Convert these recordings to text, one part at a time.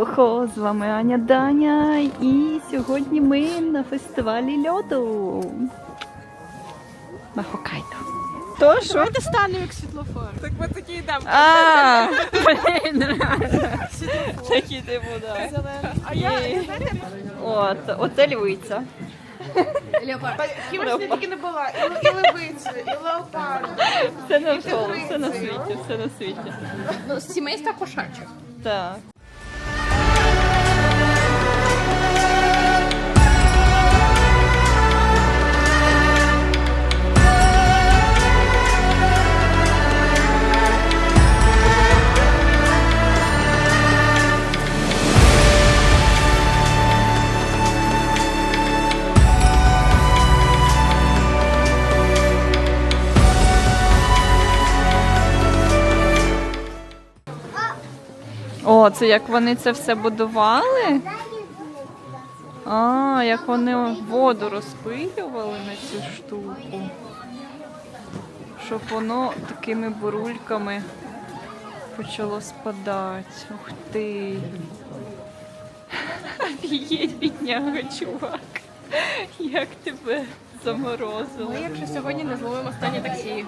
Хо-хо-хо, з вами Аня Даня, і сьогодні ми на фестивалі льоду на Хоккайдо. То що? Давайте станемо як світлофор. Так ми такі йдемо. А, блін, такі типу, да. А я. От, оце львиця. ким ж я тільки не була. І, і левицю, і леопард. Все навколо, все на світі, все на світі. Ну, з сімейства кошачих. Так. О, це як вони це все будували? А, як вони воду розпилювали на цю штуку. Щоб воно такими бурульками почало спадати. Ух ти. Офігеть, бідняга, чувак. Як тебе заморозило. Ми, якщо сьогодні не зловимо останнє таксі.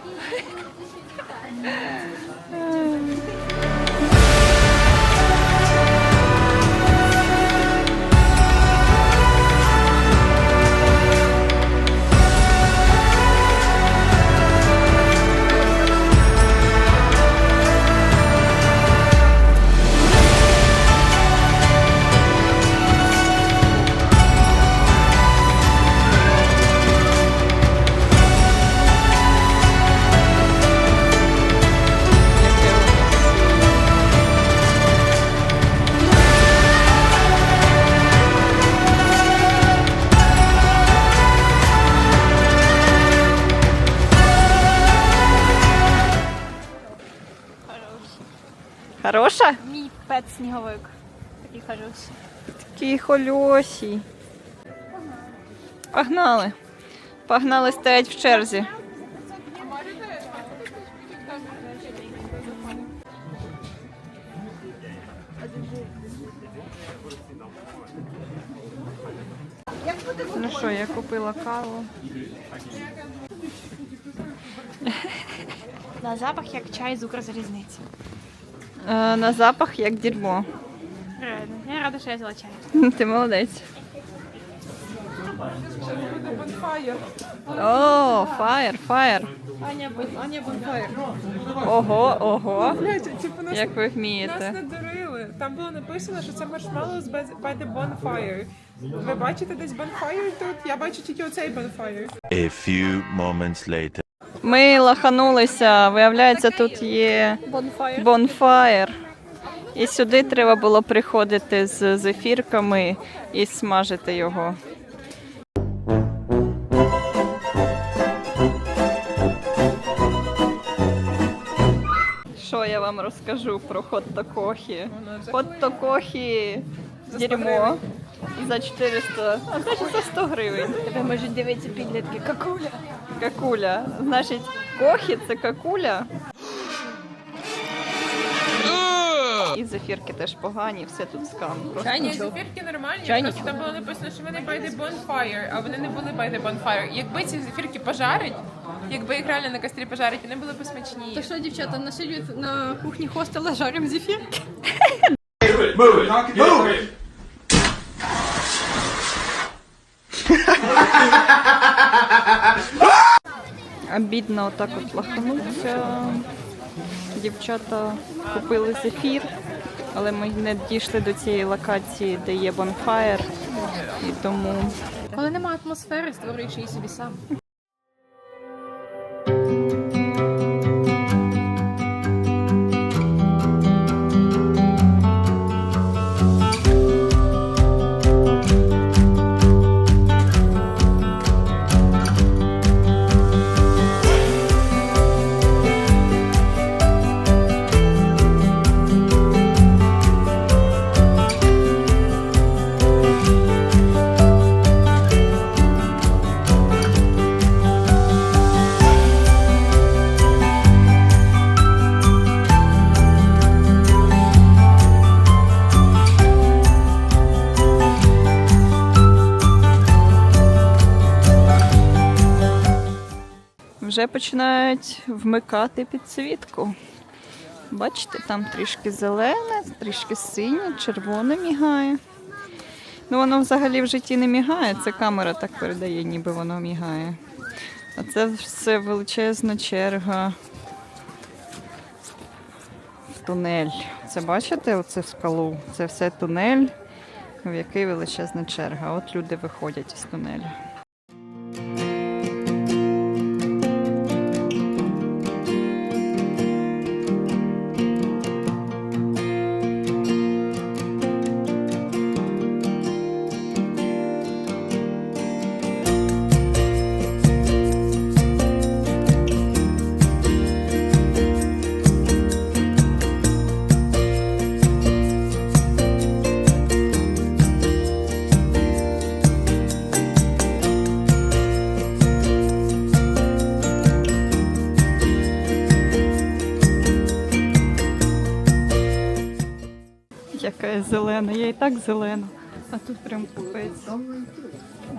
Пет сніговик. Такий хороший. Такий хольосій. Погнали. Погнали стоять в черзі. Ну що, я купила каву. На запах як чай з Укрзалізниці. Е, на запах як дерьмо. Реально. Я рада, що я взяла чай. Ти молодець. О, фаєр, фаєр. Аня, бон- Аня бонфайр. Ого, ого. Блядь, типу нас, Як ви нас вмієте. надурили. Там було написано, що це marshmallows by, by the bonfire. Ви бачите десь bonfire тут? Я бачу тільки оцей bonfire. A few moments later. Ми лаханулися, виявляється, тут є бонфаєр. І сюди треба було приходити з зефірками і смажити його. Вам розкажу про хот-токохі? Хот-токохі дерьмо за 400, а значить за 100 гривень. Тебе можуть дивитися підлітки. Какуля. Какуля. Значить, кохі це какуля. І зефірки теж погані, все тут скам. Просто. Ні, зефірки нормальні, Чайні. просто там було написано, що вони by the bonfire, а вони не були by the bonfire. Якби ці зефірки пожарить, якби їх реально на кострі пожарить, вони були б смачні. То що, дівчата, на на кухні хостела жаримо зефірки? Обідно отак от лахануться. Дівчата купили зефір, але ми не дійшли до цієї локації, де є бонфаєр. І тому Коли нема атмосфери, створюєш її собі сам. Вже починають вмикати підсвітку. Бачите, там трішки зелене, трішки синє, червоне мігає. Ну, воно взагалі в житті не мігає, це камера так передає, ніби воно мігає. А це все величезна черга в тунель. Це бачите, оце скалу? Це все тунель, в який величезна черга. От люди виходять із тунеля. Яка я зелена, я і так зелена. А тут прям купець.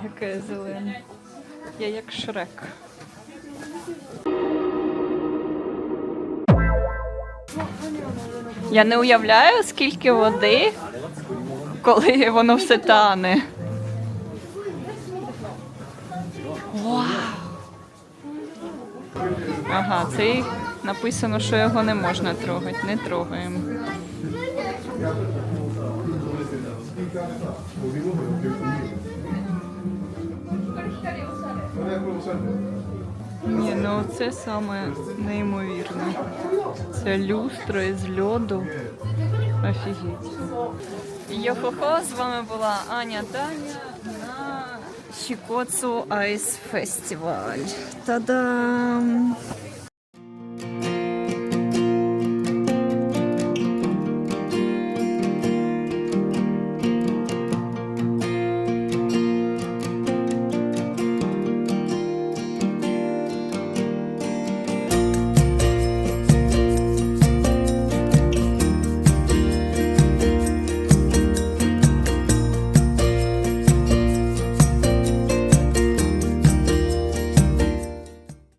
Яка я зелена. Я як шрек. Я не уявляю, скільки води, коли воно все тане. Вау! Ага, цей написано, що його не можна трогати. Не трогаємо. Ні, ну це саме неймовірне. Це люстра із льоду. Офігеть. Йо-хо-хо, з вами була Аня Таня на Шікоцу Айс Фестиваль. Та-дам!